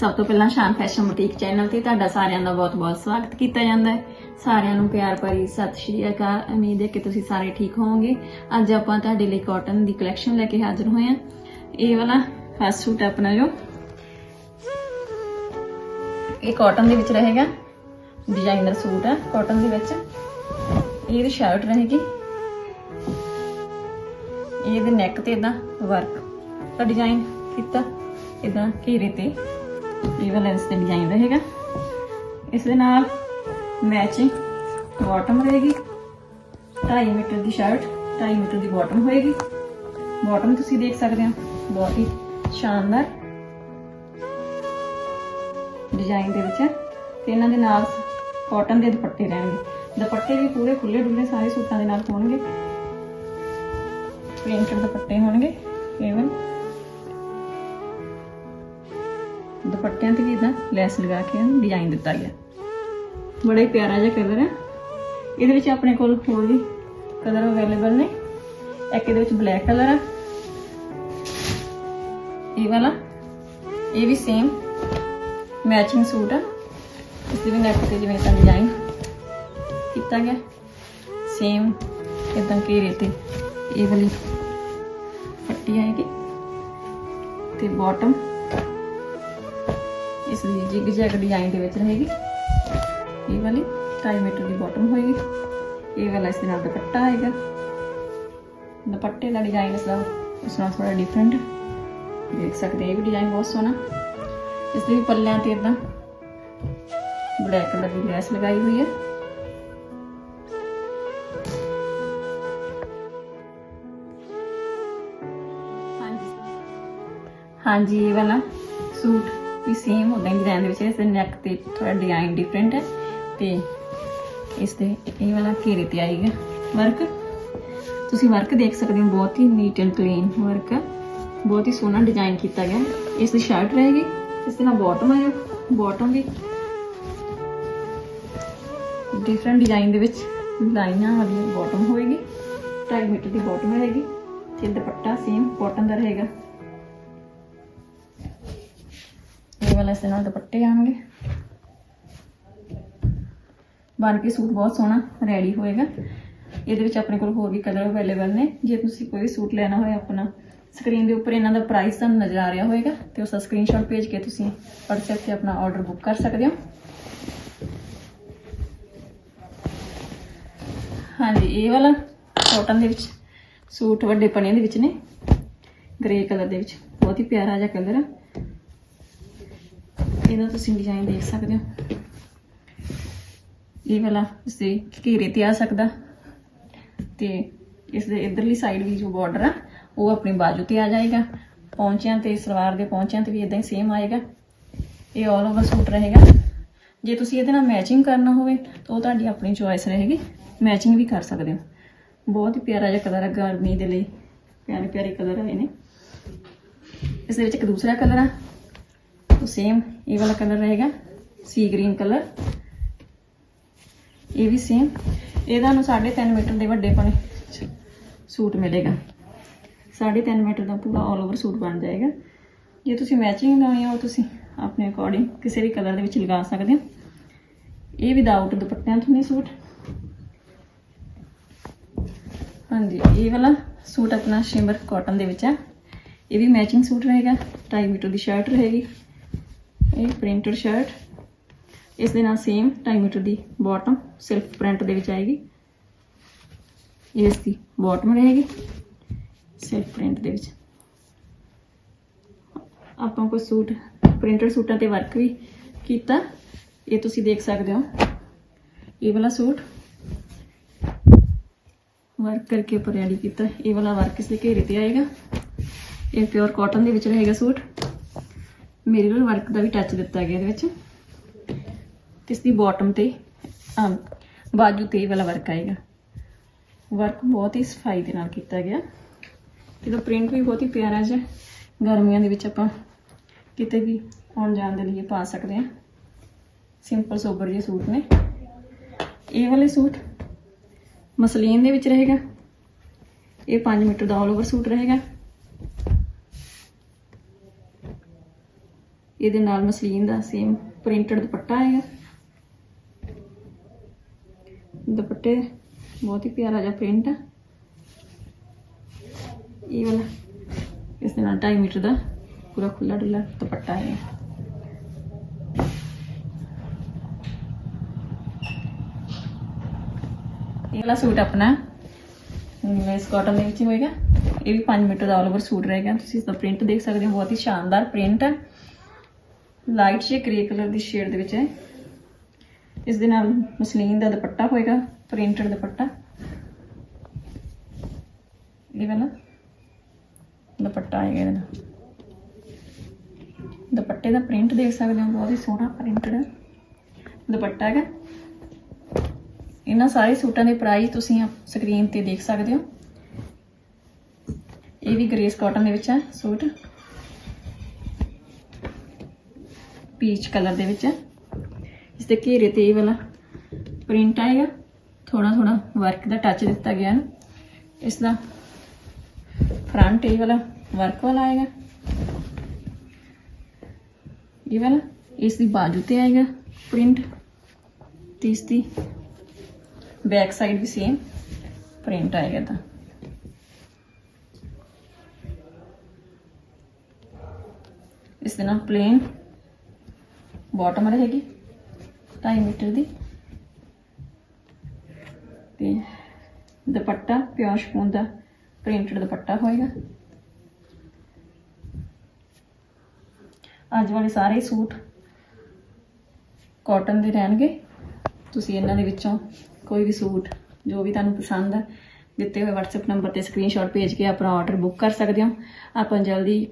ਸਭ ਤੋਂ ਪਹਿਲਾਂ ਸ਼ਾਨ ਫੈਸ਼ਨ ਬੁਟੀਕ ਚੈਨਲ ਤੇ ਤੁਹਾਡਾ ਸਾਰਿਆਂ ਦਾ ਬਹੁਤ-ਬਹੁਤ ਸਵਾਗਤ ਕੀਤਾ ਜਾਂਦਾ ਹੈ। ਸਾਰਿਆਂ ਨੂੰ ਪਿਆਰ ਭਰੀ ਸਤਿ ਸ਼੍ਰੀ ਅਕਾਲ। ਉਮੀਦ ਹੈ ਕਿ ਤੁਸੀਂ ਸਾਰੇ ਠੀਕ ਹੋਵੋਗੇ। ਅੱਜ ਆਪਾਂ ਤੁਹਾਡੇ ਲਈ ਕਾਟਨ ਦੀ ਕਲੈਕਸ਼ਨ ਲੈ ਕੇ ਹਾਜ਼ਰ ਹੋਏ ਹਾਂ। ਇਹ ਵਾਲਾ ਫਸਟ ਸੂਟ ਆਪਣਾ ਜੋ। ਇਹ ਕਾਟਨ ਦੇ ਵਿੱਚ ਰਹੇਗਾ। ਡਿਜ਼ਾਈਨਰ ਸੂਟ ਹੈ ਕਾਟਨ ਦੇ ਵਿੱਚ। ਇਹਦੀ ਸ਼ਰਟ ਰਹੇਗੀ। ਇਹਦੇ ਨੈਕ ਤੇ ਇਦਾਂ ਵਰਕ ਦਾ ਡਿਜ਼ਾਈਨ ਕੀਤਾ ਇਦਾਂ ਘੇਰੇ ਤੇ। ਇਹ ਵਾਲਾ ਇਸ ਤੇ ਡਿਜ਼ਾਈਨ ਰਹੇਗਾ ਇਸ ਦੇ ਨਾਲ ਮੈਚਿੰਗ ਬਾਟਮ ਰਹੇਗੀ। 2.5 ਮੀਟਰ ਦੀ ਸ਼ਰਟ 2.5 ਮੀਟਰ ਦੀ ਬਾਟਮ ਹੋਏਗੀ। ਬਾਟਮ ਤੁਸੀਂ ਦੇਖ ਸਕਦੇ ਹੋ, ਬਹੁਤ ਹੀ ਸ਼ਾਨਦਾਰ ਡਿਜ਼ਾਈਨ ਦੇ ਵਿੱਚ ਹੈ। ਤੇ ਇਹਨਾਂ ਦੇ ਨਾਲ ਕਾਟਨ ਦੇ ਦੁਪੱਟੇ ਰਹਿਣਗੇ। ਦੁਪੱਟੇ ਵੀ ਪੂਰੇ ਖੁੱਲੇ ਡੁੱਲੇ ਸਾਰੇ ਸੂਟਾਂ ਦੇ ਨਾਲ ਹੋਣਗੇ। ਪ੍ਰਿੰਟਡ ਦੁਪੱਟੇ ਹੋਣਗੇ ਕੇਵਲ ਦੁਪੱਟਿਆਂ ਤੇ ਵੀ ਇਦਾਂ ਲੈਸ ਲਗਾ ਕੇ ਡਿਜ਼ਾਈਨ ਦਿੱਤਾ ਗਿਆ। ਬੜਾ ਹੀ ਪਿਆਰਾ ਜਿਹਾ ਕਲਰ ਹੈ। ਇਹਦੇ ਵਿੱਚ ਆਪਣੇ ਕੋਲ ਹੋਰ ਵੀ ਕਲਰ ਅਵੇਲੇਬਲ ਨੇ। ਇੱਕ ਇਹਦੇ ਵਿੱਚ ਬਲੈਕ ਕਲਰ ਹੈ ਇਹ ਵਾਲਾ, ਇਹ ਵੀ ਸੇਮ ਮੈਚਿੰਗ ਸੂਟ ਹੈ ਇਸ ਦੇ ਵੀ ਨੈਕ ਤੇ ਜਿਵੇਂ ਤਾਂ ਡਿਜ਼ਾਈਨ ਕੀਤਾ ਗਿਆ। ਸੇਮ ਇਦਾਂ ਘੇਰੇ ਤੇ ਇਹ ਵਾਲੀ ਪੱਟੀ ਆਏਗੀ ਤੇ ਬਾਟਮ ਇਸ ਦੀ ਜਿਗ ਜੈਗ ਡਿਜ਼ਾਈਨ ਦੇ ਵਿੱਚ ਰਹੇਗੀ। ਇਹ ਵਾਲੀ 2.5 ਮੀਟਰ ਦੀ ਬਾਟਮ ਹੋਏਗੀ। ਇਹ ਵਾਲਾ ਇਸ ਦੇ ਨਾਲ ਦੁਪੱਟਾ ਆਏਗਾ। ਦੁਪੱਟੇ ਦਾ ਡਿਜ਼ਾਈਨ ਇਸ ਦਾ ਇਸ ਨਾਲ ਥੋੜਾ ਡਿਫਰੈਂਟ ਦੇਖ ਸਕਦੇ ਇਹ ਵੀ ਡਿਜ਼ਾਈਨ ਬਹੁਤ ਸੋਹਣਾ। ਇਸ ਦੇ ਵੀ ਪੱਲਿਆਂ ਤੇ ਇਦਾਂ ਬਲੈਕ ਕਲਰ ਦੀ ਲੈਸ ਲਗਾਈ ਹੋਈ ਹੈ। ਹਾਂਜੀ ਇਹ ਵਾਲਾ ਸੂਟ। ਵੀ ਸੇਮ ਉਦਾਂ ਹੀ ਡਿਜ਼ਾਈਨ ਦੇ ਵਿੱਚ। ਇਸ ਦੇ ਨੈਕ ਤੇ ਥੋੜਾ ਡਿਜ਼ਾਈਨ ਡਿਫਰੈਂਟ ਹੈ ਤੇ ਇਸ ਦੇ ਇਹ ਵਾਲਾ ਘੇਰੇ ਤੇ ਆਏਗਾ ਵਰਕ ਤੁਸੀਂ ਵਰਕ ਦੇਖ ਸਕਦੇ ਹੋ, ਬਹੁਤ ਹੀ ਨੀਟ ਐਂਡ ਕਲੀਨ ਵਰਕ ਹੈ। ਬਹੁਤ ਹੀ ਸੋਹਣਾ ਡਿਜ਼ਾਈਨ ਕੀਤਾ ਗਿਆ। ਇਸ ਦੀ ਸ਼ਰਟ ਰਹੇਗੀ, ਇਸ ਦੇ ਨਾਲ ਬਾਟਮ ਆਏਗਾ। ਬਾਟਮ ਵੀ ਡਿਫਰੈਂਟ ਡਿਜ਼ਾਈਨ ਦੇ ਵਿੱਚ ਲਾਈਨਾਂ ਵਾਲੀ ਬਾਟਮ ਹੋਏਗੀ। 2.5 ਮੀਟਰ ਦੀ ਬਾਟਮ ਰਹੇਗੀ ਤੇ ਦੁਪੱਟਾ ਸੇਮ ਕਾਟਨ ਦਾ ਰਹੇਗਾ। ਇਹ ਵਾਲਾ ਇਸ ਦੇ ਨਾਲ ਦੁਪੱਟੇ ਆਣਗੇ ਬਣ ਕੇ ਸੂਟ ਬਹੁਤ ਸੋਹਣਾ ਰੈਡੀ ਹੋਏਗਾ। ਇਹਦੇ ਵਿੱਚ ਆਪਣੇ ਕੋਲ ਹੋਰ ਵੀ ਕਲਰ ਅਵੇਲੇਬਲ ਨੇ। ਜੇ ਤੁਸੀਂ ਕੋਈ ਸੂਟ ਲੈਣਾ ਹੋਏ ਆਪਣਾ, ਸਕਰੀਨ ਦੇ ਉੱਪਰ ਇਹਨਾਂ ਦਾ ਪ੍ਰਾਈਸ ਤੁਹਾਨੂੰ ਨਜ਼ਰ ਆ ਰਿਹਾ ਹੋਵੇਗਾ ਤੇ ਉਸ ਦਾ ਸਕਰੀਨਸ਼ਾਟ ਭੇਜ ਕੇ ਤੁਸੀਂ WhatsApp ਤੇ ਆਪਣਾ ਆਰਡਰ ਬੁੱਕ ਕਰ ਸਕਦੇ ਹੋ। ਹਾਂਜੀ, ਇਹ ਵਾਲਾ ਕਾਟਨ ਦੇ ਵਿੱਚ ਸੂਟ ਵੱਡੇ ਪਣੇ ਦੇ ਵਿੱਚ ਨੇ। ਗ੍ਰੇ ਕਲਰ ਦੇ ਵਿੱਚ। ਬਹੁਤ ਹੀ ਪਿਆਰਾ ਜਿਹਾ ਕਲਰ ਆ। ਇਹਦਾ ਤੁਸੀਂ ਡਿਜ਼ਾਈਨ ਦੇਖ ਸਕਦੇ ਹੋ। ਇਹ ਵਾਲਾ ਇਸ ਘੇਰੇ ਤੇ ਆ ਸਕਦਾ। ਤੇ ਇਸ ਦੇ ਇਧਰਲੀ ਸਾਈਡ ਵੀ ਜੋ ਬਾਰਡਰ ਆ, ਉਹ ਆਪਣੀ ਬਾਜੂ ਤੇ ਆ ਜਾਏਗਾ। ਪੌਂਚਿਆਂ ਤੇ, ਸਲਵਾਰ ਦੇ ਪੌਂਚਿਆਂ ਤੇ ਵੀ ਇਦਾਂ ਹੀ ਸੇਮ ਆਏਗਾ। ਇਹ ਆਲ ਓਵਰ ਸੂਟ ਰਹੇਗਾ। ਜੇ ਤੁਸੀਂ ਇਹਦੇ ਨਾਲ ਮੈਚਿੰਗ ਕਰਨਾ ਹੋਵੇ, ਤਾਂ ਉਹ ਤੁਹਾਡੀ ਆਪਣੀ ਚੋਇਸ ਰਹੇਗੀ। ਮੈਚਿੰਗ ਵੀ ਕਰ ਸਕਦੇ ਹੋ। ਬਹੁਤ ਹੀ ਪਿਆਰਾ ਜਿਹਾ ਕਲਰ ਆ ਗਰਮੀ ਦੇ ਲਈ। ਪਿਆਰੇ ਪਿਆਰੇ ਕਲਰ ਆਏ ਨੇ। ਇਸ ਦੇ ਵਿੱਚ ਇੱਕ ਦੂਸਰਾ ਕਲਰ ਆ। ਉਹ ਸੇਮ ਇਹ ਵਾਲਾ ਕਲਰ ਰਹੇਗਾ ਸੀ ਗ੍ਰੀਨ ਕਲਰ ਇਹ ਵੀ ਸੇਮ ਇਹਦਾ ਨੂੰ 3.5 ਮੀਟਰ ਦੇ ਵੱਡੇ ਪਣੇ ਸੂਟ ਮਿਲੇਗਾ। 3.5 ਮੀਟਰ ਦਾ ਪੂਰਾ ਆਲ ਓਵਰ ਸੂਟ ਬਣ ਜਾਏਗਾ। ਜੇ ਤੁਸੀਂ ਮੈਚਿੰਗ ਲਾਉਣੀ ਹੋ ਤੁਸੀਂ ਆਪਣੇ ਅਕੋਰਡਿੰਗ ਕਿਸੇ ਵੀ ਕਲਰ ਦੇ ਵਿੱਚ ਲਗਾ ਸਕਦੇ ਹੋ। ਇਹ ਵਿਦਆਊਟ ਦੁਪੱਟਿਆਂ ਤੋਂ ਨਹੀਂ ਸੂਟ। ਹਾਂਜੀ, ਇਹ ਵਾਲਾ ਸੂਟ ਆਪਣਾ ਸ਼ਿਮਰ ਕਾਟਨ ਦੇ ਵਿੱਚ ਹੈ ਇਹ ਵੀ ਮੈਚਿੰਗ ਸੂਟ ਰਹੇਗਾ। 2.5 ਮੀਟਰ ਦੀ ਸ਼ਰਟ ਰਹੇਗੀ। ਇਹ ਪ੍ਰਿੰਟਡ ਸ਼ਰਟ। ਇਸ ਦੇ ਨਾਲ ਸੇਮ 2.5 ਮੀਟਰ ਦੀ ਬਾਟਮ ਸਿਲਕ ਪ੍ਰਿੰਟ ਦੇ ਵਿੱਚ ਆਏਗੀ। ਇਸ ਦੀ ਬਾਟਮ ਰਹੇਗੀ ਸਿਲਕ ਪ੍ਰਿੰਟ ਦੇ ਵਿੱਚ। ਆਪਾਂ ਕੋਈ ਸੂਟ ਪ੍ਰਿੰਟਡ ਸੂਟਾਂ ਤੇ ਵਰਕ ਵੀ ਕੀਤਾ। ਇਹ ਤੁਸੀਂ ਦੇਖ ਸਕਦੇ ਹੋ। ਇਹ ਵਾਲਾ ਸੂਟ ਵਰਕ ਕਰਕੇ ਉੱਪਰ ਰੈਡੀ ਕੀਤਾ। ਇਹ ਵਾਲਾ ਵਰਕ ਇਸ ਦੇ ਘੇਰੇ ਤੇ ਆਏਗਾ। ਇਹ ਪਿਓਰ ਕਾਟਨ ਦੇ ਵਿੱਚ ਰਹੇਗਾ ਸੂਟ। ਮਿਰਰ ਵਰਕ ਦਾ ਵੀ ਟੱਚ ਦਿੱਤਾ ਗਿਆ ਇਹਦੇ ਵਿੱਚ। ਤੇ ਇਸ ਦੀ ਬਾਟਮ ਤੇ ਬਾਜੂ ਤੇ ਵਾਲਾ ਵਰਕ ਆਏਗਾ। ਵਰਕ ਬਹੁਤ ਹੀ ਸਫ਼ਾਈ ਦੇ ਨਾਲ ਕੀਤਾ ਗਿਆ। ਤੇ ਇਹਦਾ ਪ੍ਰਿੰਟ ਵੀ ਬਹੁਤ ਹੀ ਪਿਆਰਾ ਜਿਹਾ ਗਰਮੀਆਂ ਦੇ ਵਿੱਚ ਆਪਾਂ ਕਿਤੇ ਵੀ ਆਉਣ ਜਾਣ ਦੇ ਲਈ ਪਾ ਸਕਦੇ ਹਾਂ। ਸਿੰਪਲ ਸੋਬਰ ਜਿਹੇ ਸੂਟ ਨੇ। ਇਹ ਵਾਲੇ ਸੂਟ ਮਸਲੀਨ ਦੇ ਵਿੱਚ ਰਹੇਗਾ। ਇਹ 5 ਮੀਟਰ ਦਾ ਆਲ ਓਵਰ ਸੂਟ ਰਹੇਗਾ। ਇਹਦੇ ਨਾਲ ਮਸਲੀਨ ਦਾ ਸੇਮ ਪ੍ਰਿੰਟਡ ਦੁਪੱਟਾ ਆਏਗਾ ਦੁਪੱਟੇ ਬਹੁਤ ਹੀ ਪਿਆਰਾ ਜਿਹਾ ਪ੍ਰਿੰਟ ਆ। ਇਹ ਵਾਲਾ, ਇਸ ਦੇ ਨਾਲ 2.5 ਮੀਟਰ ਦਾ ਪੂਰਾ ਖੁੱਲਾ ਡੁੱਲਾ ਦੁਪੱਟਾ ਹੈ ਇਹ ਵਾਲਾ ਸੂਟ ਆਪਣਾ ਇਸ ਕਾਟਨ ਦੇ ਵਿੱਚ ਹੋਏਗਾ। ਇਹ ਵੀ 5 ਮੀਟਰ ਦਾ ਆਲ ਓਵਰ ਸੂਟ ਰਹੇਗਾ ਤੁਸੀਂ ਇਸ ਦਾ ਪ੍ਰਿੰਟ ਦੇਖ ਸਕਦੇ ਹੋ, ਬਹੁਤ ਹੀ ਸ਼ਾਨਦਾਰ ਪ੍ਰਿੰਟ ਹੈ ਲਾਈਟ ਸ਼ੇ ਗ੍ਰੇ ਕਲਰ ਦੀ ਸ਼ੇਡ ਦੇ ਵਿੱਚ ਹੈ। ਇਸ ਦੇ ਨਾਲ ਮਸਲੀਨ ਦਾ ਦੁਪੱਟਾ ਹੋਏਗਾ, ਪ੍ਰਿੰਟਡ ਦੁਪੱਟਾ। ਇਹ ਵਾਲਾ ਦੁਪੱਟਾ ਆਏਗਾ ਇਹਦਾ। ਦੁਪੱਟੇ ਦਾ ਪ੍ਰਿੰਟ ਦੇਖ ਸਕਦੇ ਹੋ, ਬਹੁਤ ਹੀ ਸੋਹਣਾ ਪ੍ਰਿੰਟਡ ਦੁਪੱਟਾ ਹੈਗਾ। ਇਹਨਾਂ ਸਾਰੇ ਸੂਟਾਂ ਦੇ ਪ੍ਰਾਈਸ ਤੁਸੀਂ ਸਕਰੀਨ ਤੇ ਦੇਖ ਸਕਦੇ ਹੋ। ਇਹ ਵੀ ਗ੍ਰੇਸ ਕਾਟਨ ਦੇ ਵਿੱਚ ਹੈ ਸੂਟ। ਪੀਚ ਕਲਰ ਦੇ ਵਿੱਚ। ਹੈ ਇਸ ਦੇ ਘੇਰੇ ਤੇ ਇਹ ਵਾਲਾ ਪ੍ਰਿੰਟ ਆਏਗਾ ਥੋੜਾ ਥੋੜਾ ਵਰਕ ਦਾ ਟੱਚ ਦਿੱਤਾ ਗਿਆ ਹੈ ਇਸ ਦਾ ਫਰੰਟ ਇਹ ਵਾਲਾ ਵਰਕ ਵਾਲਾ ਆਏਗਾ। ਇਹ ਵਾਲਾ ਇਸ ਦੀ ਬਾਜੂ ਤੇ ਆਏਗਾ ਪ੍ਰਿੰਟ ਤੇ ਇਸ ਦੀ ਬੈਕ ਸਾਈਡ ਵੀ ਸੇਮ ਪ੍ਰਿੰਟ ਆਏਗਾ ਤਾਂ ਇਸ ਦੇ ਨਾਲ ਪਲੇਨ ਬਾਟਮ ਰਹੇਗੀ 2.5 ਮੀਟਰ ਦੀ। ਤੇ ਦੁਪੱਟਾ, ਪਿਓਰ ਸ਼ਪੂਨ ਦਾ ਪ੍ਰਿੰਟਡ ਦੁਪੱਟਾ ਹੋਏਗਾ। ਅੱਜ ਵਾਲੇ ਸਾਰੇ ਸੂਟ ਕਾਟਨ ਦੇ ਰਹਿਣਗੇ। ਤੁਸੀਂ ਇਹਨਾਂ ਦੇ ਵਿੱਚੋਂ ਕੋਈ ਵੀ ਸੂਟ, ਜੋ ਵੀ ਤੁਹਾਨੂੰ ਪਸੰਦ ਹੈ ਦਿੱਤੇ ਹੋਏ WhatsApp ਨੰਬਰ ਤੇ ਸਕਰੀਨਸ਼ਾਟ ਭੇਜ ਕੇ ਆਪਣਾ ਆਰਡਰ ਬੁੱਕ ਕਰ ਸਕਦੇ ਹੋ। ਆਪਾਂ ਜਲਦੀ